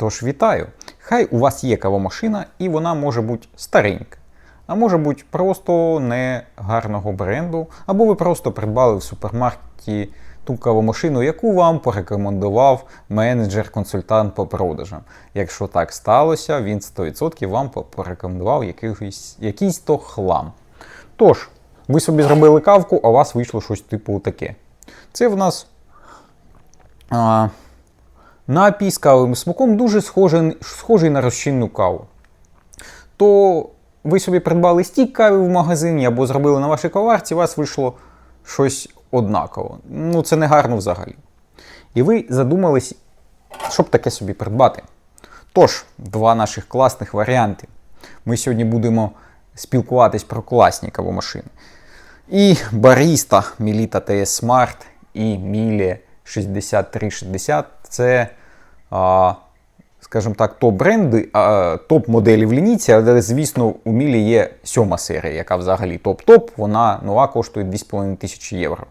Тож вітаю! Хай у вас є кавомашина, і вона може бути старенька, а може бути просто не гарного бренду, або ви просто придбали в супермаркеті ту кавомашину, яку вам порекомендував менеджер-консультант по продажам. Якщо так сталося, він 100% вам порекомендував якийсь, якийсь то хлам. Тож, ви собі зробили кавку, а у вас вийшло щось типу таке. Це в нас а, напій з кавовим смаком дуже схожий, схожий на розчинну каву. То ви собі придбали стік кави в магазині або зробили на вашій каварці, у вас вийшло щось однаково. Ну, це не гарно взагалі. І ви задумались, щоб таке собі придбати. Тож, два наших класних варіанти. Ми сьогодні будемо спілкуватись про класні кавомашини. І Barista Melita TS Smart і Mille 6360 це, скажімо так, топ-бренди, топ-моделі в лінійці, але, звісно, у Мілі є сьома серія, яка взагалі топ-топ, вона нова коштує 2,5 тисячі євро.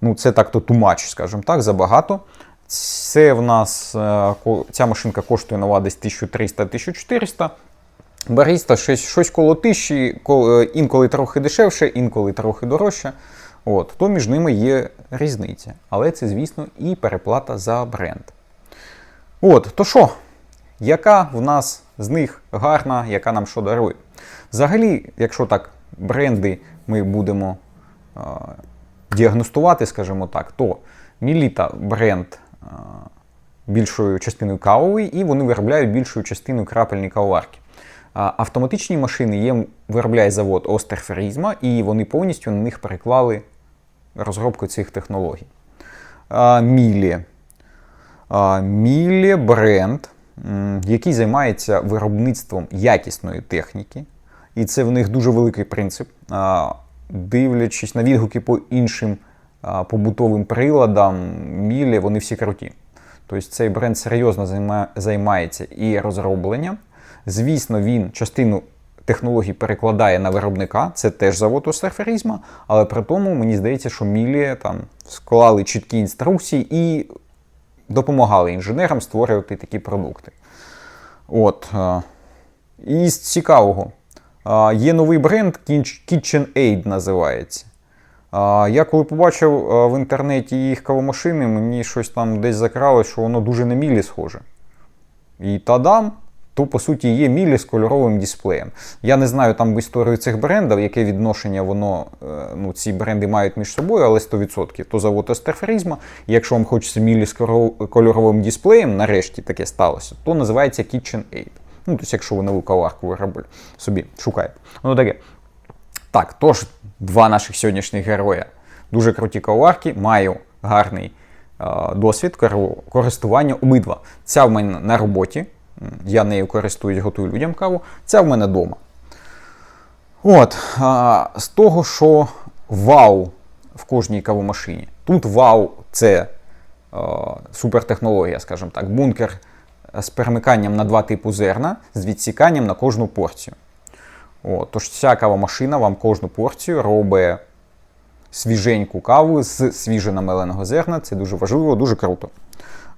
Ну, це так-то тумач, скажімо так, забагато. Це в нас е, ця машинка коштує нова десь 1300-1400. Баріста щось, щось коло тисячі, е, інколи трохи дешевше, інколи трохи дорожче. От, то між ними є різниця. Але це, звісно, і переплата за бренд. От, то що, яка в нас з них гарна, яка нам що дарує? Взагалі, якщо так, бренди ми будемо е, діагностувати, скажімо так, то Міліта бренд е, більшою частиною кавовий, і вони виробляють більшою частиною крапельні кавоварки. Автоматичні машини є, виробляє завод Остерферізма, і вони повністю на них переклали розробку цих технологій. Мілі. Мілі бренд, який займається виробництвом якісної техніки. І це в них дуже великий принцип. Дивлячись на відгуки по іншим побутовим приладам, Мілі, вони всі круті. Тобто цей бренд серйозно займається і розробленням. Звісно, він частину технологій перекладає на виробника, це теж завод Остерферізма, але при тому мені здається, що Мілі там склали чіткі інструкції і допомагали інженерам створювати такі продукти. От. е, І з цікавого. е, Є новий бренд Kitchen- KitchenAid називається. Я коли побачив в інтернеті їх кавомашини, мені щось там десь закрало, що воно дуже на мілі схоже. І тадам, то по суті є мілі з кольоровим дисплеєм. Я не знаю там історію цих брендів, яке відношення воно, е, ну, ці бренди мають між собою, але 100%. То завод Естерферізма. Якщо вам хочеться мілі з кольоровим дисплеєм, нарешті таке сталося, то називається KitchenAid. Ну, тобто, якщо ви нову каварку виробили собі, шукаєте. Ну таке. Так, тож, два наших сьогоднішніх героя. Дуже круті каварки, маю гарний е, досвід користування обидва. Ця в мене на роботі, я нею користуюсь, готую людям каву. Ця в мене вдома. От, а, з того, що вау в кожній кавомашині. Тут вау це е, супертехнологія, скажімо так, бункер з перемиканням на два типу зерна з відсіканням на кожну порцію. О, тож ця кавомашина вам кожну порцію робить свіженьку каву з свіже намеленого зерна. Це дуже важливо, дуже круто.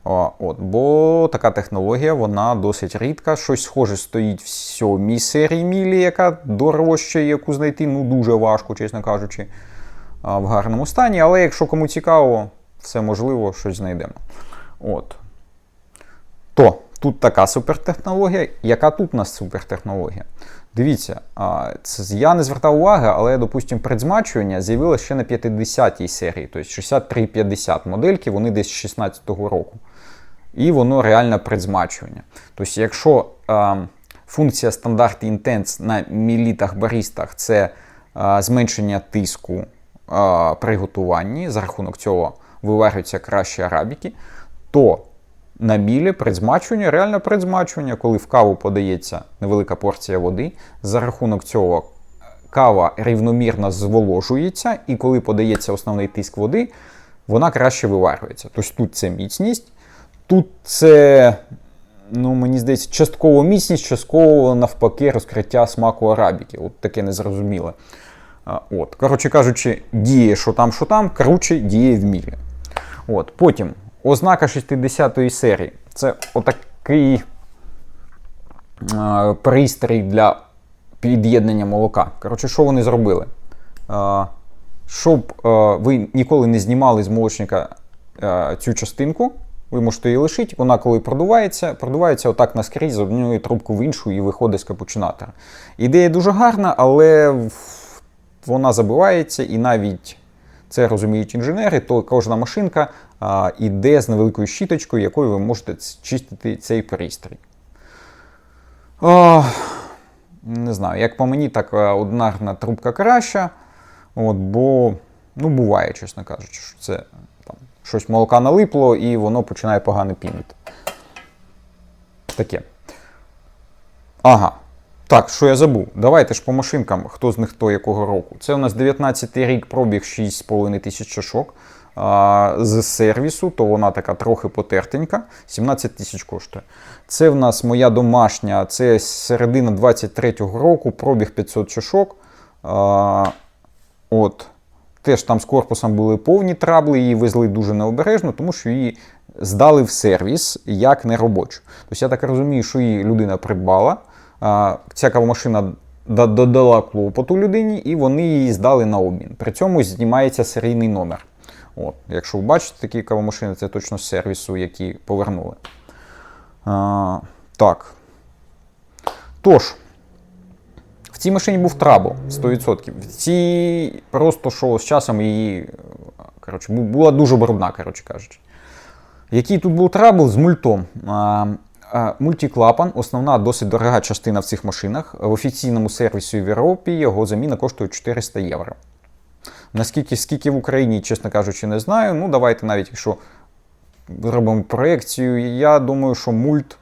От, бо така технологія, вона досить рідка. Щось схоже стоїть в сьомій серії мілі, яка дорожча, яку знайти ну, дуже важко, чесно кажучи, в гарному стані. Але якщо кому цікаво, все можливо, щось знайдемо. От. То тут така супертехнологія. Яка тут у нас супертехнологія? Дивіться, це, я не звертав уваги, але, допустимо, предзмачування з'явилося ще на 50-й серії, тобто 6350 модельки, вони десь з 16-го року. І воно реальне предзмачування. Тобто, якщо а, функція стандарт Intense на мілітах барістах це а, зменшення тиску а, при готуванні, за рахунок цього виварюються краще арабіки, то на мілі предзмачування, реальне предзмачування, коли в каву подається невелика порція води, за рахунок цього кава рівномірно зволожується, і коли подається основний тиск води, вона краще виварюється. Тобто тут це міцність, тут це, ну мені здається, частково міцність, частково навпаки розкриття смаку арабіки. От таке незрозуміле. От, коротше кажучи, діє, що там, що там, коротше, діє в мілі. От, потім ознака 60-ї серії. Це отакий е, пристрій для під'єднання молока. Коротше, що вони зробили? Е, щоб е, ви ніколи не знімали з молочника е, цю частинку, ви можете її лишити. Вона, коли продувається, продувається отак наскрізь з однієї трубки в іншу і виходить з капучинатора. Ідея дуже гарна, але вона забивається, і навіть це розуміють інженери, то кожна машинка а, іде з невеликою щіточкою, якою ви можете чистити цей пристрій. А, не знаю, як по мені, так одинарна трубка краща. От, бо ну, буває, чесно кажучи, що це щось молока налипло і воно починає погано пінити. Таке. Ага. Так, що я забув? Давайте ж по машинкам, хто з них хто якого року. Це у нас 19 рік пробіг 6,5 тисяч чашок. А, з сервісу, то вона така трохи потертенька, 17 тисяч коштує. Це в нас моя домашня, це середина 23-го року, пробіг 500 чашок. А, от. Теж там з корпусом були повні трабли, її везли дуже необережно, тому що її здали в сервіс як неробочу. Тобто я так розумію, що її людина придбала. Ця кавомашина додала клопоту людині, і вони її здали на обмін. При цьому знімається серійний номер. От. Якщо ви бачите такі кавомашини, це точно з сервісу, які повернули. А, так. Тож, цій машині був трабл 100%. В цій просто що з часом її коротше, була дуже брудна, коротше кажучи. Який тут був трабл з мультом? Мультиклапан основна досить дорога частина в цих машинах. В офіційному сервісі в Європі його заміна коштує 400 євро. Наскільки скільки в Україні, чесно кажучи, не знаю. Ну, давайте навіть якщо зробимо проекцію, я думаю, що мульт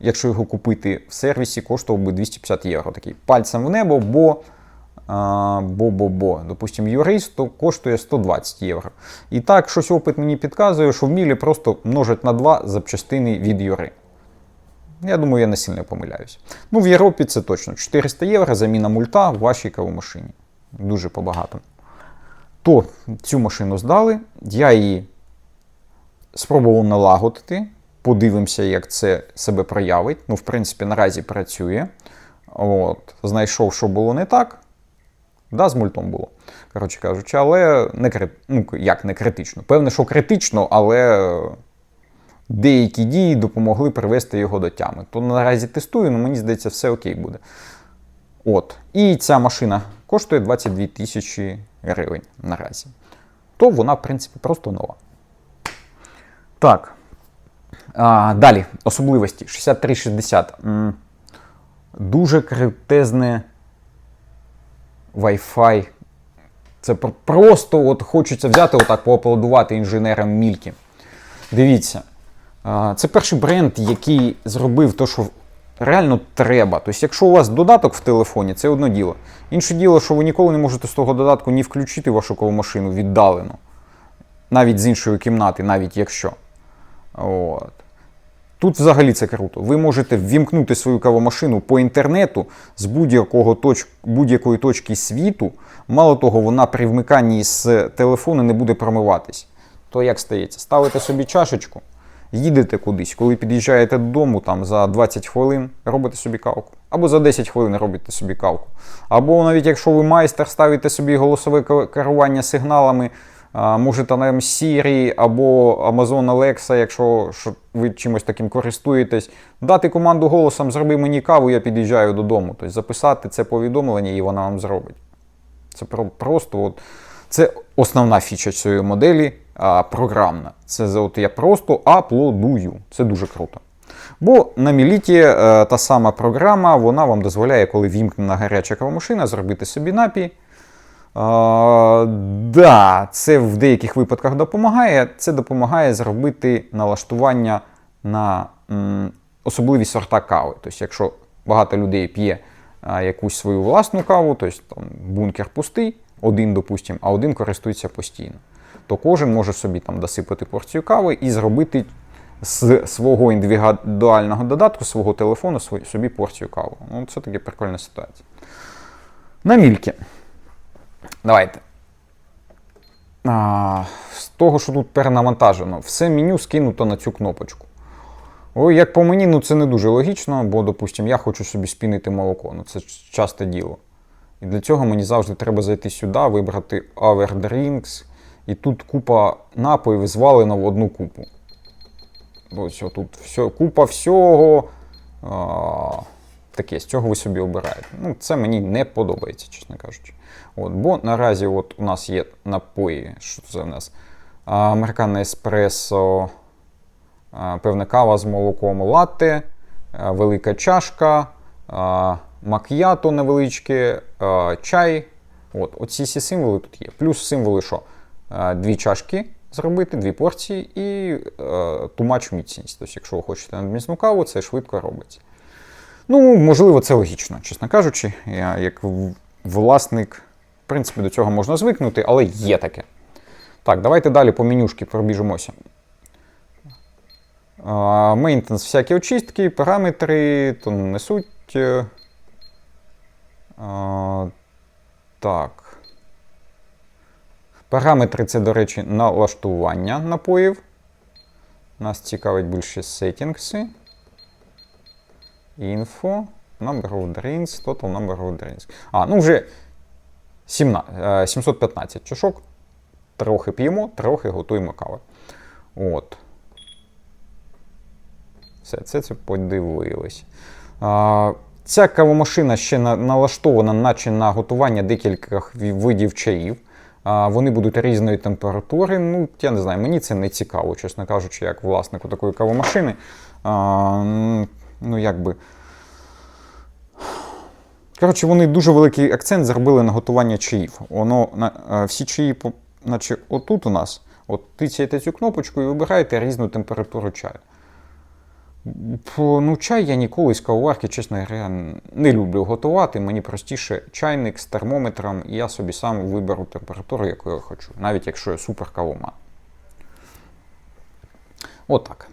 якщо його купити в сервісі, коштував би 250 євро. Такий пальцем в небо, бо. а, Бо, бо, бо, допустим, юрист то коштує 120 євро. І так, щось опит мені підказує, що в мілі просто множать на 2 запчастини від юри. Я думаю, я не сильно помиляюсь. Ну, в Європі це точно 400 євро заміна мульта в вашій кавомашині. Дуже побагато. То цю машину здали, я її спробував налагодити. Подивимося, як це себе проявить. Ну, в принципі, наразі працює. От, знайшов, що було не так. Да, з мультом було, коротше кажучи, але не крит... ну, як не критично. Певне, що критично, але деякі дії допомогли привести його до тями. То наразі тестую, але мені здається, все окей буде. От. І ця машина коштує 22 тисячі гривень наразі. То вона, в принципі, просто нова. Так. А, далі, особливості 6360. М, Дуже крутезне Wi-Fi. Це просто от хочеться взяти отак поаплодувати інженерам Мільки. Дивіться, це перший бренд, який зробив те, що реально треба. Тобто, якщо у вас додаток в телефоні, це одне діло. Інше діло, що ви ніколи не можете з того додатку ні включити вашу ковомашину віддалено, навіть з іншої кімнати, навіть якщо. От. Тут взагалі це круто. Ви можете ввімкнути свою кавомашину по інтернету з будь-якого точ... будь-якої точки світу. Мало того, вона при вмиканні з телефону не буде промиватись. То як стається? Ставите собі чашечку, їдете кудись, коли під'їжджаєте додому, там за 20 хвилин робите собі кавку. Або за 10 хвилин робите собі кавку. Або навіть якщо ви майстер, ставите собі голосове керування сигналами, а, можете на Siri або Amazon Alexa, якщо ви чимось таким користуєтесь, дати команду голосом Зроби мені каву, я під'їжджаю додому. Тобто записати це повідомлення і вона вам зробить. Це просто от, це основна фіча цієї моделі а, програмна. Це от я просто аплодую. Це дуже круто. Бо на Міліті е, та сама програма вона вам дозволяє, коли вімкнена гаряча кавомашина, зробити собі напій. А, да, це в деяких випадках допомагає. Це допомагає зробити налаштування на особливі сорта кави. Тобто, якщо багато людей п'є якусь свою власну каву, тобто там, бункер пустий, один, допустимо, а один користується постійно, то кожен може собі там досипати порцію кави і зробити з свого індивідуального додатку, свого телефону собі порцію кави. Ну, це таке прикольна ситуація. На мільки. Давайте. А, з того, що тут перенавантажено, все меню скинуто на цю кнопочку. Ой, як по мені, ну це не дуже логічно, бо, допустимо, я хочу собі спінити молоко. Ну це часте діло. І для цього мені завжди треба зайти сюди, вибрати Our Drinks. І тут купа напоїв звалена в одну купу. Ось тут все, купа всього. А, таке, з цього ви собі обираєте. Ну, це мені не подобається, чесно кажучи. От, бо наразі от у нас є напої. Що це у нас? А, Американе еспресо, певна кава з молоком латте, велика чашка, мак'ято невеличке, чай. От, оці всі символи тут є. Плюс символи, що дві чашки зробити, дві порції і тумач міцність. Тобто, якщо ви хочете надмісну каву, це швидко робиться. Ну, можливо, це логічно, чесно кажучи. Я як власник, в принципі, до цього можна звикнути, але є таке. Так, давайте далі по менюшки пробіжимося. Мейнтенс, всякі очистки, параметри, то не суть. Е, а, Так. Параметри це, до речі, налаштування напоїв. Нас цікавить більше сеттінгси. Info, number of drinks, total number of drinks. А, ну вже 17, 715 чашок. Трохи п'ємо, трохи готуємо кави. От. Все, це це подивились. А, ця кавомашина ще на, налаштована, наче на готування декількох видів чаїв. А, вони будуть різної температури. Ну, я не знаю, мені це не цікаво, чесно кажучи, як власнику такої кавомашини. А, ну, якби. Коротше, вони дуже великий акцент зробили на готування чаїв. Воно на, е, всі чаї, наче отут у нас, от тицяєте цю кнопочку і вибираєте різну температуру чаю. Ну, чай я ніколи з кавоварки, чесно говоря, не люблю готувати. Мені простіше чайник з термометром, і я собі сам виберу температуру, яку я хочу, навіть якщо я супер кавоман. Отак.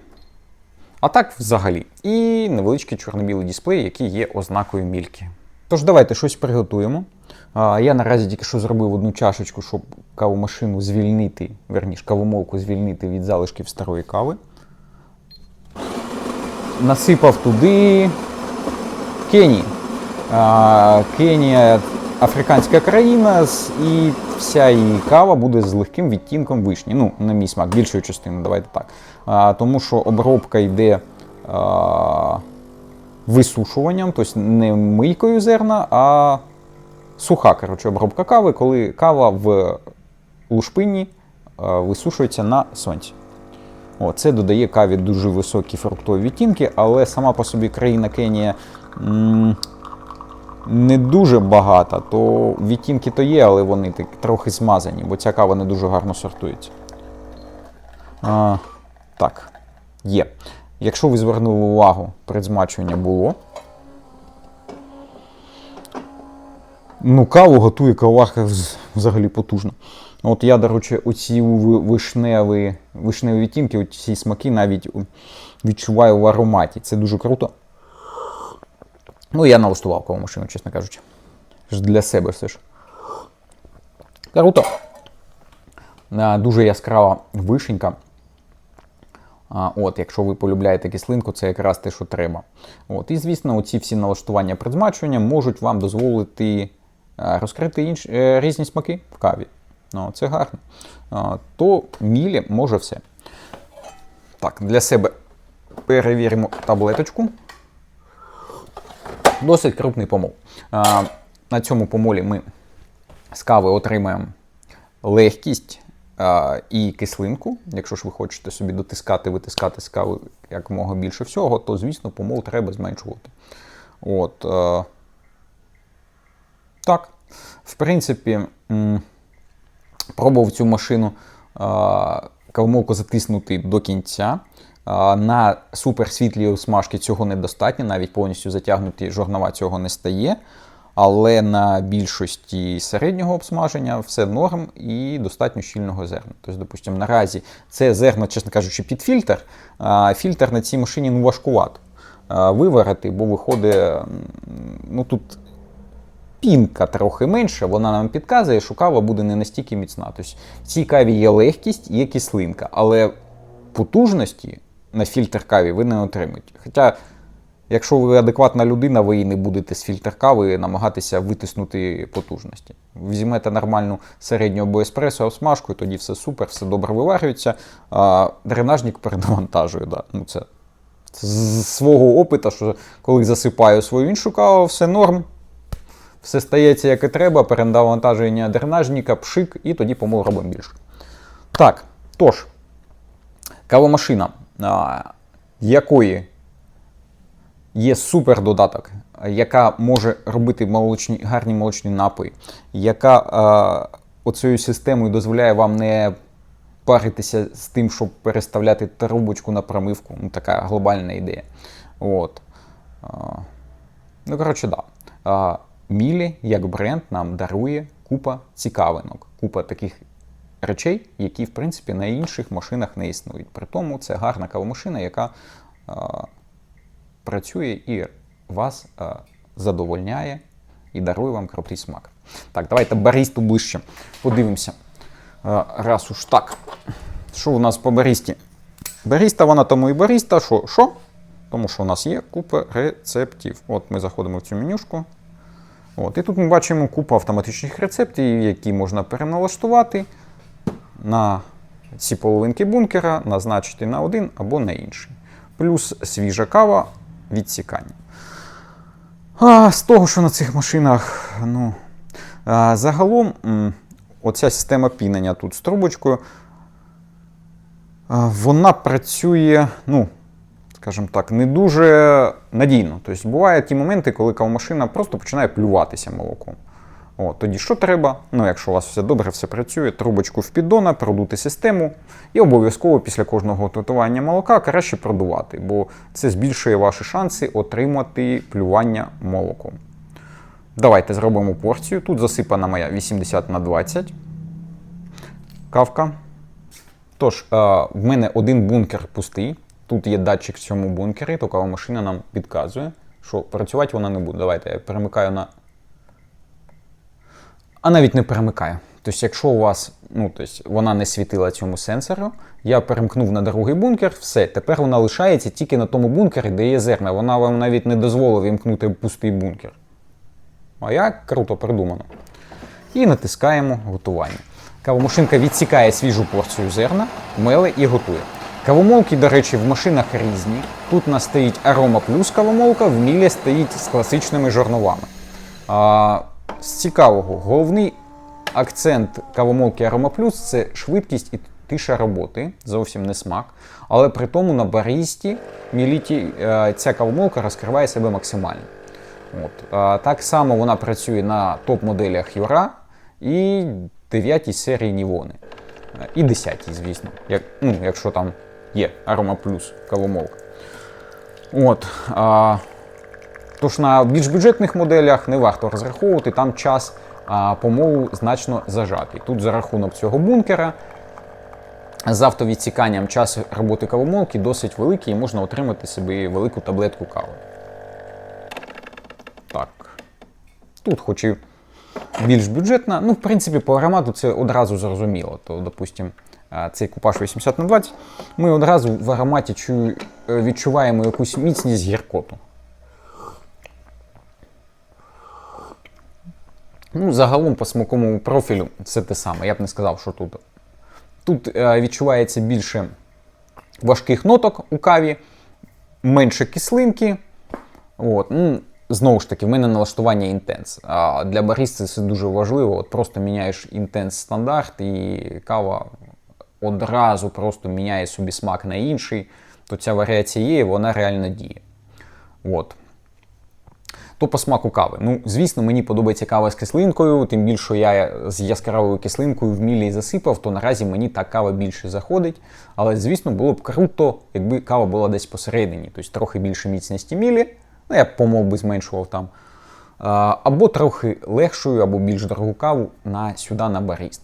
А так взагалі. І невеличкий чорно-білий дисплей, який є ознакою мільки. Тож давайте щось приготуємо. Я наразі тільки що зробив одну чашечку, щоб кавомашину звільнити, верніше, кавомолку звільнити від залишків старої кави. Насипав туди Кенії. А, Кенія африканська країна, і вся її кава буде з легким відтінком вишні. Ну, на мій смак, більшою частиною, давайте так. Тому що обробка йде висушуванням, тобто не мийкою зерна, а суха коротше, обробка кави, коли кава в лушпинні а, висушується на сонці. О, це додає каві дуже високі фруктові відтінки, але сама по собі країна Кенія м, не дуже багата, то відтінки то є, але вони так, трохи змазані, бо ця кава не дуже гарно сортується. А, так, є. Якщо ви звернули увагу, предзмачування було. Ну, каву готує каварка взагалі потужно. От я, до речі, оці вишневі, вишневі відтінки, ці смаки навіть відчуваю в ароматі. Це дуже круто. Ну, я налаштував кавомашину, чесно кажучи. Для себе все ж. Круто. Дуже яскрава вишенька. От, якщо ви полюбляєте кислинку, це якраз те, що треба. От, і звісно, оці всі налаштування предзмачування можуть вам дозволити е, розкрити інш, е, різні смаки в каві. Ну, це гарно. То мілі може все. Так, для себе перевіримо таблеточку. Досить крупний помол. На цьому помолі ми з кави отримаємо легкість а, і кислинку. Якщо ж ви хочете собі дотискати, витискати з кави якомога більше всього, то, звісно, помол треба зменшувати. От, е, так. В принципі, м, пробував цю машину а, кавомолку затиснути до кінця. На суперсвітлій осмажки цього недостатньо, навіть повністю затягнуті жорнова цього не стає. Але на більшості середнього обсмаження все норм і достатньо щільного зерна. Тобто, допустимо, наразі це зерно, чесно кажучи, під фільтр. А фільтр на цій машині ну, важкувато виварити, бо виходить, ну тут пінка трохи менша, вона нам підказує, що кава буде не настільки міцна. Тобто в цій каві є легкість, є кислинка, але потужності на фільтр каві ви не отримаєте. Хоча, якщо ви адекватна людина, ви і не будете з фільтр кави намагатися витиснути потужності. Візьмете нормальну середню або еспресо обсмажку, тоді все супер, все добре виварюється. А дренажник перенавантажує. Да. Ну, це, з свого опиту, що коли засипаю свою іншу каву, все норм. Все стається як і треба, перенавантаження дренажника, пшик, і тоді помил робимо більше. Так, тож, кавомашина, а, якої є супер додаток, яка може робити молочні, гарні молочні напої, яка а, оцією системою дозволяє вам не паритися з тим, щоб переставляти трубочку на промивку. Ну, така глобальна ідея. От. А, ну, коротше, да. А, Мілі, як бренд, нам дарує купа цікавинок, купа таких речей, які, в принципі, на інших машинах не існують. При тому це гарна кавомашина, яка а, працює і вас а, задовольняє і дарує вам крутий смак. Так, давайте барісту ближче подивимося. А, раз уж так. Що у нас по барісті? Баріста, вона тому і баріста. Що? Що? Тому що у нас є купа рецептів. От ми заходимо в цю менюшку. От, і тут ми бачимо купу автоматичних рецептів, які можна переналаштувати на ці половинки бункера, назначити на один або на інший. Плюс свіжа кава відсікання. А, з того, що на цих машинах, ну, а, загалом, оця система пінення тут з трубочкою, вона працює, ну, скажімо так, не дуже надійно. Тобто бувають ті моменти, коли кавмашина просто починає плюватися молоком. О, тоді що треба? Ну, якщо у вас все добре, все працює, трубочку в піддона, продути систему і обов'язково після кожного готування молока краще продувати, бо це збільшує ваші шанси отримати плювання молоком. Давайте зробимо порцію. Тут засипана моя 80 на 20 кавка. Тож, е, в мене один бункер пустий. Тут є датчик в цьому бункері, то кава машина нам підказує, що працювати вона не буде. Давайте я перемикаю на. А навіть не перемикаю. Тобто, якщо у вас ну, тобто, вона не світила цьому сенсору, я перемкнув на другий бункер, все, тепер вона лишається тільки на тому бункері, де є зерна. Вона вам навіть не дозволила вімкнути пустий бункер. А як круто придумано. І натискаємо готування. Кавомашинка відсікає свіжу порцію зерна, меле і готує. Кавомолки, до речі, в машинах різні. Тут у стоїть Арома плюс кавомолка, в Мілі стоїть з класичними жорновами. З цікавого, головний акцент кавомолки Арома Плюс це швидкість і тиша роботи, зовсім не смак. Але при тому на барісті міліті е, ця кавомолка розкриває себе максимально. От. Так само вона працює на топ-моделях Юра і 9 серії Нівони. Е, І 10, звісно, як, ну, якщо там є Арома Плюс кавомолка. От, тож на більш бюджетних моделях не варто розраховувати, там час помолу значно зажатий. Тут за рахунок цього бункера з автовідсіканням час роботи кавомолки досить великий і можна отримати собі велику таблетку кави. Так. Тут хоч і більш бюджетна. Ну, в принципі, по аромату це одразу зрозуміло. То, допустим, цей купаж 80 на 20 ми одразу в ароматі е, відчуваємо якусь міцність гіркоту. Ну, загалом по смаковому профілю це те саме. Я б не сказав, що тут. Тут е, відчувається більше важких ноток у каві, менше кислинки. От. Ну, знову ж таки, в мене налаштування інтенс. А для баристи це дуже важливо. От просто міняєш інтенс стандарт, і кава одразу просто міняє собі смак на інший. То ця варіація є, вона реально діє. От. То по смаку кави. Ну, звісно, мені подобається кава з кислинкою, тим більше я з яскравою кислинкою в мілі засипав, то наразі мені та кава більше заходить. Але, звісно, було б круто, якби кава була десь посередині, тобто трохи більше міцності мілі, ну я б помов би зменшував там. Або трохи легшою, або більш дорогу каву на сюди на баріст.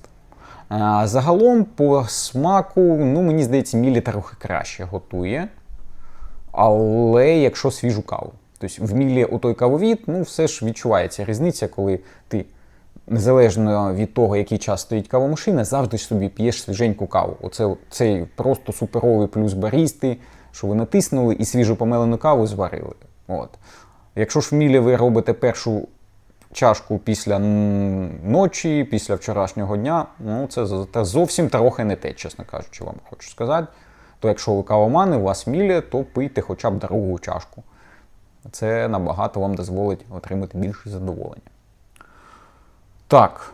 Загалом по смаку, ну мені здається, мілі трохи краще готує. Але якщо свіжу каву. Тобто в мілі у той кавовід, ну все ж відчувається різниця, коли ти незалежно від того, який час стоїть кавомашина, завжди собі п'єш свіженьку каву. Оце цей просто суперовий плюс барісти, що ви натиснули і свіжу помелену каву зварили. От. Якщо ж в мілі ви робите першу чашку після ночі, після вчорашнього дня, ну це зовсім трохи не те, чесно кажучи, вам хочу сказати. То якщо ви кавомани, у вас мілі, то пийте хоча б другу чашку. Це набагато вам дозволить отримати більше задоволення. Так.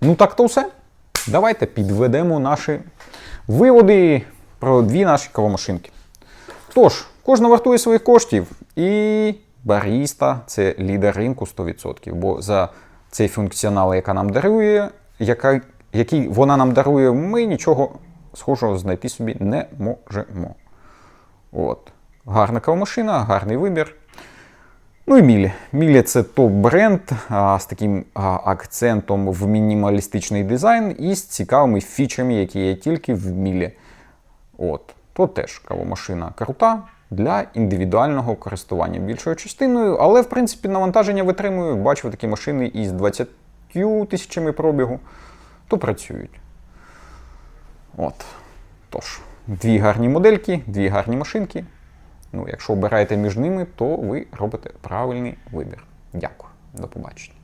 Ну так то все. Давайте підведемо наші виводи про дві наші кавомашинки. Тож, кожна вартує своїх коштів, і баріста це лідер ринку 100%. Бо за цей функціонал, яка нам дарує, яка, який вона нам дарує, ми нічого схожого знайти собі не можемо. От. Гарна кавомашина, гарний вибір. Ну і Мілі. Мілі це топ-бренд а, з таким а, акцентом в мінімалістичний дизайн і з цікавими фічами, які є тільки в Мілі. От. То теж кавомашина крута для індивідуального користування більшою частиною, але в принципі навантаження витримує. Бачив такі машини із 20 тисячами пробігу, то працюють. От. Тож, дві гарні модельки, дві гарні машинки. Ну, якщо обираєте між ними, то ви робите правильний вибір. Дякую. До побачення.